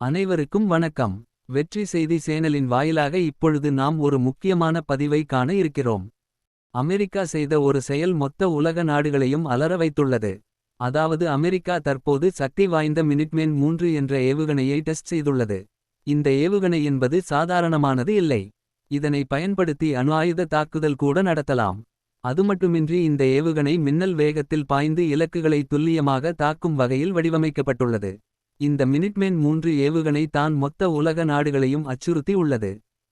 அனைவருக்கும் வணக்கம். வெற்றி செய்தி சேனலின் வாயிலாக இப்பொழுது நாம் ஒரு முக்கியமான பதிவை காண இருக்கிறோம். அமெரிக்கா செய்த ஒரு செயல் மொத்த உலக நாடுகளையும் அலற வைத்துள்ளது. அதாவது அமெரிக்கா தற்போது சக்தி வாய்ந்த மினிட்மேன் மூன்று என்ற ஏவுகணையை டெஸ்ட் செய்துள்ளது. இந்த ஏவுகணை என்பது சாதாரணமானது இல்லை. இதனை பயன்படுத்தி அணு ஆயுத தாக்குதல் கூட நடத்தலாம். அதுமட்டுமின்றி இந்த ஏவுகணை மின்னல் வேகத்தில் பாய்ந்து இலக்குகளை துல்லியமாக தாக்கும் வகையில் வடிவமைக்கப்பட்டுள்ளது. இந்த மினிட்மேன் மூன்று ஏவுகணை தான் மொத்த உலக நாடுகளையும் அச்சுறுத்தி உள்ளது.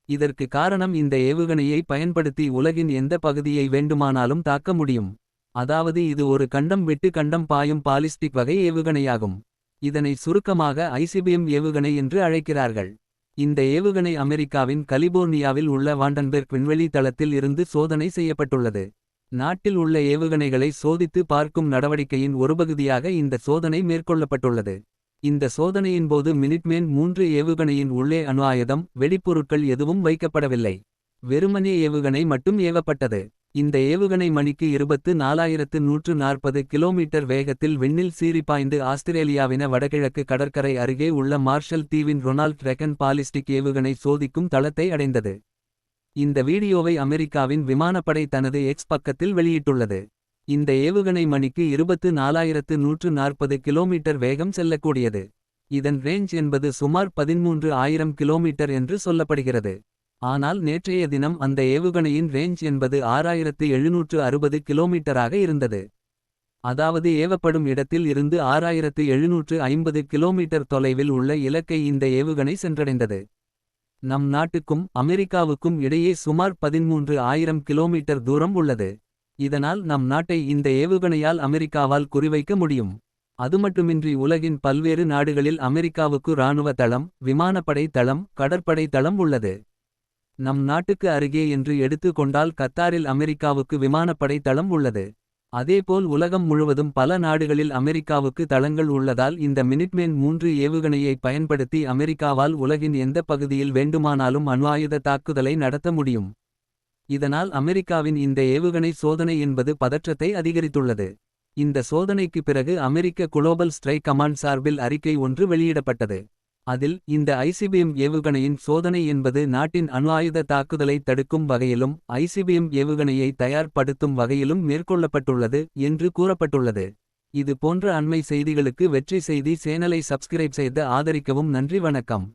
இதற்கு காரணம் இந்த ஏவுகணையை பயன்படுத்தி உலகின் எந்த பகுதியை வேண்டுமானாலும் தாக்க முடியும். அதாவது இது ஒரு கண்டம் விட்டு கண்டம் பாயும் பாலிஸ்டிக் வகை ஏவுகணையாகும். இதனை சுருக்கமாக ஐசிபிஎம் ஏவுகணை என்று அழைக்கிறார்கள். இந்த ஏவுகணை அமெரிக்காவின் கலிபோர்னியாவில் உள்ள வாண்டன்பெர்க் விண்வெளி தளத்தில் இருந்து சோதனை செய்யப்பட்டுள்ளது. நாட்டில் உள்ள ஏவுகணைகளை சோதித்து பார்க்கும் நடவடிக்கையின் ஒரு பகுதியாக இந்த சோதனை மேற்கொள்ளப்பட்டுள்ளது. இந்த சோதனையின்போது மினிட்மேன் மூன்று ஏவுகணையின் உள்ளே அணு ஆயுதம் வெடிப்பொருட்கள் எதுவும் வைக்கப்படவில்லை. வெறுமனே ஏவுகணை மட்டும் ஏவப்பட்டது. இந்த ஏவுகணை மணிக்கு இருபத்து நாலாயிரத்து நூற்று நாற்பது கிலோமீட்டர் வேகத்தில் விண்ணில் சீறிப்பாய்ந்து ஆஸ்திரேலியாவின வடகிழக்கு கடற்கரை அருகே உள்ள மார்ஷல் தீவின் ரொனால்ட் ரெகன் பாலிஸ்டிக் ஏவுகணை சோதிக்கும் தளத்தை அடைந்தது. இந்த வீடியோவை அமெரிக்காவின் விமானப்படை தனது எக்ஸ் பக்கத்தில் வெளியிட்டுள்ளது. இந்த ஏவுகணை மணிக்கு இருபத்து நாலாயிரத்து நூற்று நாற்பது கிலோமீட்டர் வேகம் செல்லக்கூடியது. இதன் ரேஞ்ச் என்பது சுமார் பதிமூன்று ஆயிரம் கிலோமீட்டர் என்று சொல்லப்படுகிறது. ஆனால் நேற்றைய தினம் அந்த ஏவுகணையின் ரேஞ்ச் என்பது ஆறாயிரத்து எழுநூற்று அறுபது கிலோமீட்டராக இருந்தது. அதாவது ஏவப்படும் இடத்தில் இருந்து ஆறாயிரத்து எழுநூற்று ஐம்பது கிலோமீட்டர் தொலைவில் உள்ள இலக்கை இந்த ஏவுகணை சென்றடைந்தது. நம் நாட்டுக்கும் அமெரிக்காவுக்கும் இடையே சுமார் பதிமூன்று ஆயிரம் கிலோமீட்டர் தூரம் உள்ளது. இதனால் நம் நாட்டை இந்த ஏவுகணையால் அமெரிக்காவால் குறிவைக்க முடியும். அதுமட்டுமின்றி உலகின் பல்வேறு நாடுகளில் அமெரிக்காவுக்கு இராணுவ தளம் விமானப்படை தளம் கடற்படை தளம் உள்ளது. நம் நாட்டுக்கு அருகே என்று எடுத்து கொண்டால் கத்தாரில் அமெரிக்காவுக்கு விமானப்படை தளம் உள்ளது. அதேபோல் உலகம் முழுவதும் பல நாடுகளில் அமெரிக்காவுக்கு தளங்கள் உள்ளதால் இந்த மினிட்மேன் மூன்று ஏவுகணையை பயன்படுத்தி அமெரிக்காவால் உலகின் எந்த பகுதியில் வேண்டுமானாலும் அணு ஆயுத தாக்குதலை நடத்த முடியும். இதனால் அமெரிக்காவின் இந்த ஏவுகணை சோதனை என்பது பதற்றத்தை அதிகரித்துள்ளது. இந்த சோதனைக்கு பிறகு அமெரிக்க குளோபல் ஸ்ட்ரைக் கமாண்ட் சார்பில் அறிக்கை ஒன்று வெளியிடப்பட்டது. அதில் இந்த ஐசிபிஎம் ஏவுகணையின் சோதனை என்பது நாட்டின் அணு ஆயுத தாக்குதலை தடுக்கும் வகையிலும் ஐசிபிஎம் ஏவுகணையை தயார்படுத்தும் வகையிலும் மேற்கொள்ளப்பட்டுள்ளது என்று கூறப்பட்டுள்ளது. இது போன்ற அண்மை செய்திகளுக்கு வெற்றி செய்தி சேனலை சப்ஸ்கிரைப் செய்து ஆதரிக்கவும் நன்றி வணக்கம்.